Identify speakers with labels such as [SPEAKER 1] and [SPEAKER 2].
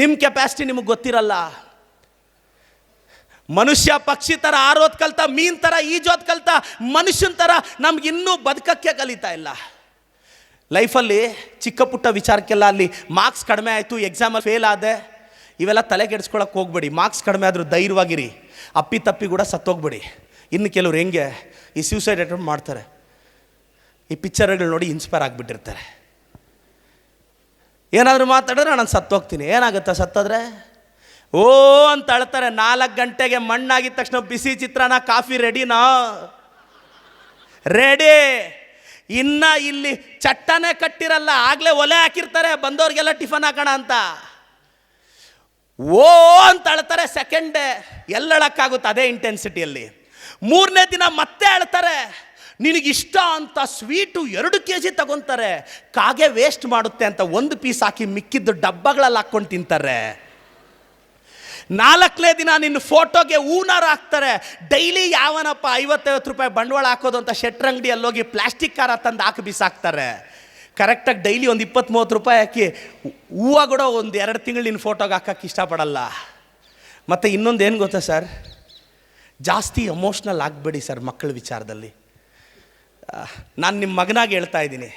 [SPEAKER 1] ನಿಮ್ಮ ಕೆಪಾಸಿಟಿ ನಿಮಗೆ ಗೊತ್ತಿರಲ್ಲ. ಮನುಷ್ಯ ಪಕ್ಷಿ ಥರ ಆರೋದ್ ಕಲ್ತ, ಮೀನ್ ಥರ ಈಜೋದ್ ಕಲ್ತ, ಮನುಷ್ಯನ ಥರ ನಮ್ಗೆ ಇನ್ನೂ ಬದುಕಕ್ಕೆ ಕಲಿತಾ ಇಲ್ಲ. ಲೈಫಲ್ಲಿ ಚಿಕ್ಕ ಪುಟ್ಟ ವಿಚಾರಕ್ಕೆಲ್ಲ ಅಲ್ಲಿ ಮಾರ್ಕ್ಸ್ ಕಡಿಮೆ ಆಯಿತು ಎಕ್ಸಾಮಲ್ಲಿ ಫೇಲ್ ಆದೆ, ಇವೆಲ್ಲ ತಲೆ ಕೆಡಿಸ್ಕೊಳಕ್ಕೆ ಹೋಗ್ಬೇಡಿ. ಮಾರ್ಕ್ಸ್ ಕಡಿಮೆ ಆದರೂ ಧೈರ್ಯವಾಗಿರಿ. ಅಪ್ಪಿ ತಪ್ಪಿ ಕೂಡ ಸತ್ತೋಗ್ಬೇಡಿ. ಇನ್ನು ಕೆಲವ್ರು ಹೆಂಗೆ ಈ ಸೂಸೈಡ್ ಅಟೆಂಪ್ಟ್ ಮಾಡ್ತಾರೆ. ಈ ಪಿಕ್ಚರ್ಗಳು ನೋಡಿ ಇನ್ಸ್ಪೈರ್ ಆಗಿಬಿಟ್ಟಿರ್ತಾರೆ. ಏನಾದರೂ ಮಾತಾಡಿದ್ರೆ ನಾನು ಸತ್ತೋಗ್ತೀನಿ. ಏನಾಗುತ್ತೆ ಸತ್ತೋದ್ರೆ? ಓ ಅಂತ ಅಳ್ತಾರೆ. ನಾಲ್ಕು ಗಂಟೆಗೆ ಮಣ್ಣಾಗಿದ ತಕ್ಷಣ ಬಿಸಿ ಚಿತ್ರಾನ್ನ, ಕಾಫಿ ರೆಡಿನಾ? ರೆಡಿ. ಇನ್ನ ಇಲ್ಲಿ ಚಟ್ಟನೆ ಕಟ್ಟಿರಲ್ಲ, ಆಗ್ಲೇ ಒಲೆ ಹಾಕಿರ್ತಾರೆ. ಬಂದವ್ರಿಗೆಲ್ಲ ಟಿಫನ್ ಹಾಕೋಣ ಅಂತ. ಓ ಅಂತ ಅಳ್ತಾರೆ ಸೆಕೆಂಡ್ ಎಲ್ಲಳಕ್ಕಾಗುತ್ತೆ ಅದೇ ಇಂಟೆನ್ಸಿಟಿಯಲ್ಲಿ ಮೂರನೇ ದಿನ ಮತ್ತೆ ಅಳ್ತಾರೆ. ನಿನಗಿಷ್ಟ ಅಂತ ಸ್ವೀಟು ಎರಡು ಕೆ ಜಿ ತಗೊತಾರೆ, ಕಾಗೆ ವೇಸ್ಟ್ ಮಾಡುತ್ತೆ ಅಂತ ಒಂದು ಪೀಸ್ ಹಾಕಿ ಮಿಕ್ಕಿದ್ದು ಡಬ್ಬಗಳಲ್ಲಿ ಹಾಕ್ಕೊಂಡು ತಿಂತಾರೆ. ನಾಲ್ಕನೇ ದಿನ ನಿನ್ನ ಫೋಟೋಗೆ ಹೂನಾರು ಹಾಕ್ತಾರೆ ಡೈಲಿ ಯಾವನಪ್ಪ ಐವತ್ತೈವತ್ತು ರೂಪಾಯಿ ಬಂಡವಾಳ ಹಾಕೋದು ಅಂತ ಶೆಟ್ರಂಗಡಿಯಲ್ಲಿ ಹೋಗಿ ಪ್ಲಾಸ್ಟಿಕ್ ಕಾರ ತಂದು ಹಾಕಿ ಬಿಸಾಕ್ತಾರೆ. ಕರೆಕ್ಟಾಗಿ ಡೈಲಿ ಒಂದು ಇಪ್ಪತ್ತು ಮೂವತ್ತು ರೂಪಾಯಿ ಹಾಕಿ ಹೂವು ಕೂಡ ಒಂದು ಎರಡು ತಿಂಗಳು ನಿನ್ನ ಫೋಟೋಗೆ ಹಾಕಕ್ಕೆ ಇಷ್ಟಪಡಲ್ಲ. ಮತ್ತು ಇನ್ನೊಂದು ಏನು ಗೊತ್ತಾ ಸರ್ ಜಾಸ್ತಿ ಎಮೋಷ್ನಲ್ ಆಗಬೇಡಿ ಸರ್ ಮಕ್ಕಳ ವಿಚಾರದಲ್ಲಿ. ನಾನು ನಿಮ್ಮ ಮಗನಾಗಿ ಹೇಳ್ತಾ ಇದ್ದೀನಿ.